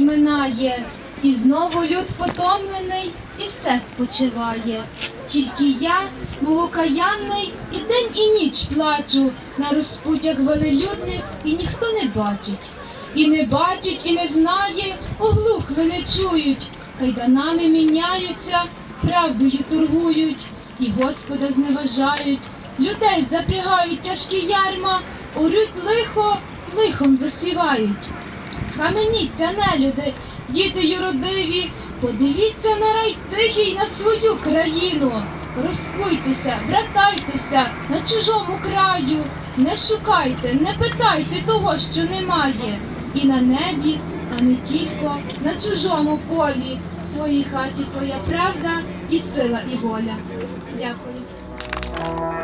минає, і знову люд потомлений, і все спочиває. Тільки я, богокаянний, і день і ніч плачу на розпутях велелюдних, і ніхто не бачить. І не бачить, і не знає, оглухли не чують, кайданами міняються, правдою торгують, і Господа зневажають, людей запрягають тяжкі ярма, орють лихо, лихом засівають. Схаменіться, нелюди, діти юродиві, подивіться на рай тихий на свою країну. Розкуйтеся, братайтеся на чужому краю, не шукайте, не питайте того, що немає. І на небі, а не тільки на чужому полі, в своїй хаті своя правда і сила, і воля. Дякую.